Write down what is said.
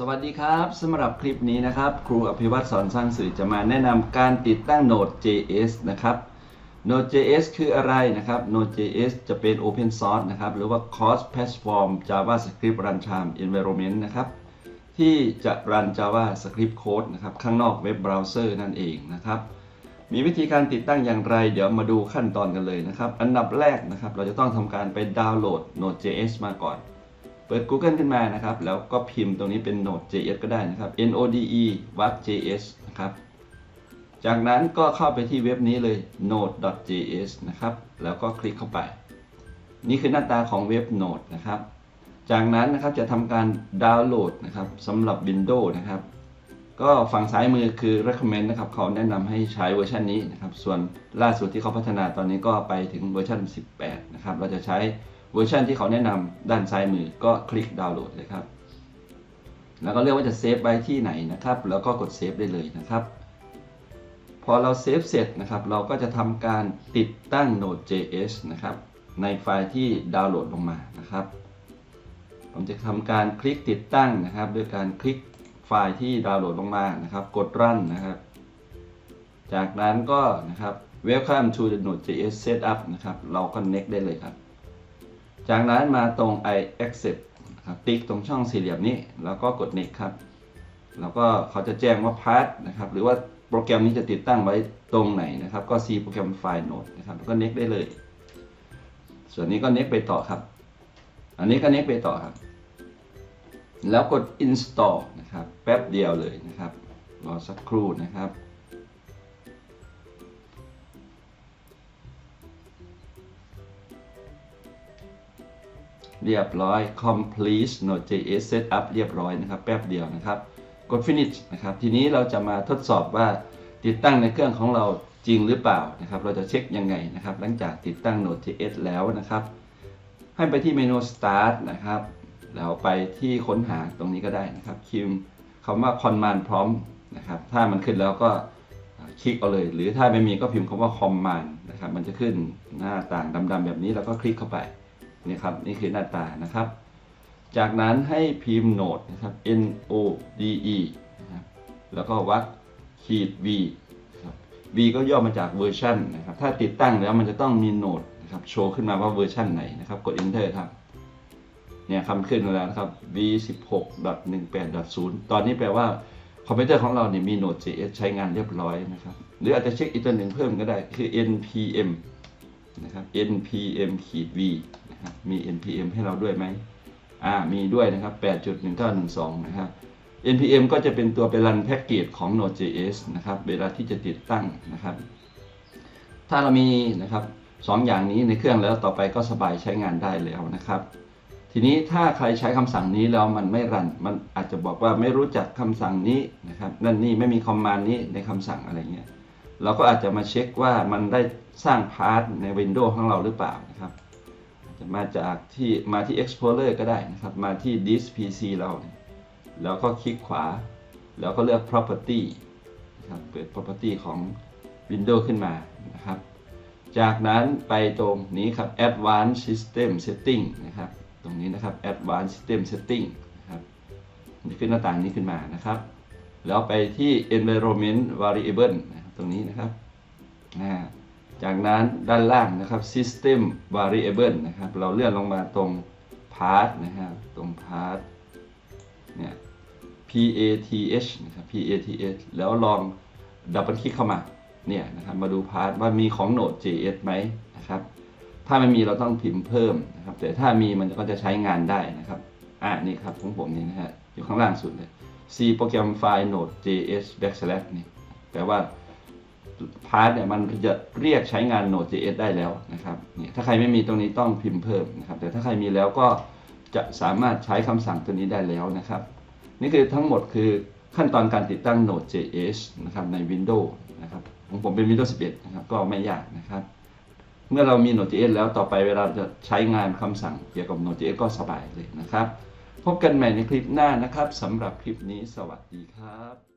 สวัสดีครับสำหรับคลิปนี้นะครับ ครูอภิวัตรสอนสร้างสื่อจะมาแนะนำการติดตั้ง Node.js นะครับ Node.js คืออะไรนะครับ Node.js จะเป็น Open Source นะครับ หรือว่า Cross Platform JavaScript Runtime Environment นะครับ ที่จะรัน JavaScript Code นะครับ ข้างนอกเว็บเบราว์เซอร์นั่นเองนะครับ มีวิธีการติดตั้งอย่างไร เดี๋ยวมาดูขั้นตอนกันเลยนะครับ อันดับแรกนะครับ เราจะต้องทำการไปดาวน์โหลด Node.js มาก่อน เปิด Google ขึ้นมานะครับ แล้วก็พิมพ์ตรงนี้เป็น Node.js ก็ได้นะครับ node w a t js นะครับ จากนั้นก็เข้าไปที่เว็บนี้เลย node.js นะครับ แล้วก็คลิกเข้าไป นี่คือหน้าตาของเว็บ Node นะครับ จากนั้นนะครับจะทำการดาวน์โหลดนะครับสำหรับ Windows นะครับ ก็ฝั่งซ้ายมือคือ recommend นะครับ เขาแนะนำให้ใช้เวอร์ชันนี้นะครับ ส่วนล่าสุดที่เขาพัฒนาตอนนี้ก็ไปถึงเวอร์ชัน18 นะครับ เราจะใช้ เวอร์ชันที่เขาแนะนำด้านซ้ายมือก็คลิกดาวน์โหลดเลยครับ แล้วก็เลือกว่าจะเซฟไว้ที่ไหนนะครับ แล้วก็กดเซฟได้เลยนะครับ พอเราเซฟเสร็จนะครับ เราก็จะทำการติดตั้ง Node.js นะครับ ในไฟล์ที่ดาวน์โหลดลงมานะครับ ผมจะทำการคลิกติดตั้งนะครับด้วยการคลิกไฟล์ที่ดาวน์โหลดลงมานะครับ กด run นะครับ จากนั้นก็นะครับ welcome to the Node.js setup นะครับ เราก็ next ได้เลยครับ จากนั้นมาตรง I accept ครับติ๊กตรงช่องสี่เหลี่ยมนี้ แล้วก็กด next ครับ แล้วก็เขาจะแจ้งว่า path นะครับ หรือว่าโปรแกรมนี้จะติดตั้งไว้ตรงไหนนะครับ ก็ C โปรแกรมไฟล์ Node นะครับ แล้วก็ next ได้เลย ส่วนนี้ก็ next ไปต่อครับ อันนี้ก็ next ไปต่อครับ แล้วกด install นะครับ แป๊บเดียวเลยนะครับ รอสักครู่นะครับ เรียบร้อย complete Node.js setup เรียบร้อยนะครับ แป๊บเดียวนะครับ กด finish นะครับ ทีนี้เราจะมาทดสอบว่าติดตั้งในเครื่องของเราจริงหรือเปล่านะครับ เราจะเช็คยังไงนะครับ หลังจากติดตั้ง Node.js แล้วนะครับ ให้ไปที่เมนู start นะครับ แล้วไปที่ค้นหาตรงนี้ก็ได้นะครับคิมคำว่า command prompt นะครับ ถ้ามันขึ้นแล้วก็คลิกเอาเลย หรือถ้าไม่มีก็พิมพ์คำว่า command นะครับ มันจะขึ้นหน้าต่างดำๆแบบนี้แล้วก็คลิกเข้าไป นี่ครับนี่คือหน้าตานะครับ จากนั้นให้พิมพ์โนดนะครับ N O D E นะครับแล้วก็วัดขีด V ครับ V ก็ย่อมาจากเวอร์ชันนะครับ ถ้าติดตั้งแล้วมันจะต้องมีโนดนะครับโชว์ขึ้นมาว่าเวอร์ชันไหนนะครับ กด Enter ครับเนี่ยคำขึ้นมาแล้วนะครับ v 1 6 1 8 0 ตอนนี้แปลว่าคอมพิวเตอร์ของเราเนี่ยมี Node.js ใช้งานเรียบร้อยนะครับ หรืออาจจะเช็คอีกตัวหนึ่งเพิ่มก็ได้คือ npm นะครับ npm ขีด v มี npm ให้เราด้วยไหมอ่ามีด้วยนะครับ 8.1912 นะครับ npm ก็จะเป็นตัวไปรันแพ็กเกจของ Node.js นะครับเวลาที่จะติดตั้งนะครับ ถ้าเรามีนะครับสองอย่างนี้ในเครื่องแล้วต่อไปก็สบายใช้งานได้แล้วนะครับ ทีนี้ถ้าใครใช้คำสั่งนี้แล้วมันไม่รัน มันอาจจะบอกว่าไม่รู้จักคำสั่งนี้นะครับ นั่นนี่ไม่มีคอมมานด์นี้ในคำสั่งอะไรเงี้ย เราก็อาจจะมาเช็คว่ามันได้สร้างพาร์ทใน Windows ของเราหรือเปล่านะครับ มาจากที่มาที่ Explorer ก็ได้นะครับ มาที่ Disk PC เราเแล้วก็คลิกขวา แล้วก็เลือก Property นะครับ เปิด Property ของ Windows ขึ้นมานะครับ จากนั้นไปตรงนี้ครับ Advanced System Setting นะครับ ตรงนี้นะครับ Advanced System Setting นะครับนี่ขึ้นหน้าต่างนี้ขึ้นมานะครับ แล้วไปที่ Environment Variable นะครับตรงนี้นะครับอ่า จากนั้นด้านล่างนะครับ System Variable นะครับ เราเลื่อนลงมาตรง Path นะครับ ตรง Path เนี่ย PATH นะครับ PATH แล้วลองดับเบิลคลิกเข้ามา เนี่ยนะครับ มาดูพาร์ทว่ามีของ Node.js ไหมนะครับ ถ้าไม่มีเราต้องพิมพ์เพิ่มนะครับ แต่ถ้ามีมันก็จะใช้งานได้นะครับ อ่านี่ครับของผมนี่นะฮะ อยู่ข้างล่างสุดเลย C โปรแกรมไฟล์ Node.js backslash นี่แปลว่า พาร์ทเนี่ยมันจะเรียกใช้งาน Node.js ได้แล้วนะครับนี่ถ้าใครไม่มีตรงนี้ต้องพิมพ์เพิ่มนะครับแต่ถ้าใครมีแล้วก็จะสามารถใช้คำสั่งตัวนี้ได้แล้วนะครับ นี่คือทั้งหมดคือขั้นตอนการติดตั้ง Node.js นะครับใน Windows นะครับของผมเป็น Windows 11 นะครับก็ไม่ยากนะครับ เมื่อเรามี Node.js แล้วต่อไปเวลาจะใช้งานคำสั่งเกี่ยวกับ Node.js ก็สบายเลยนะครับ พบกันใหม่ในคลิปหน้านะครับสำหรับคลิปนี้สวัสดีครับ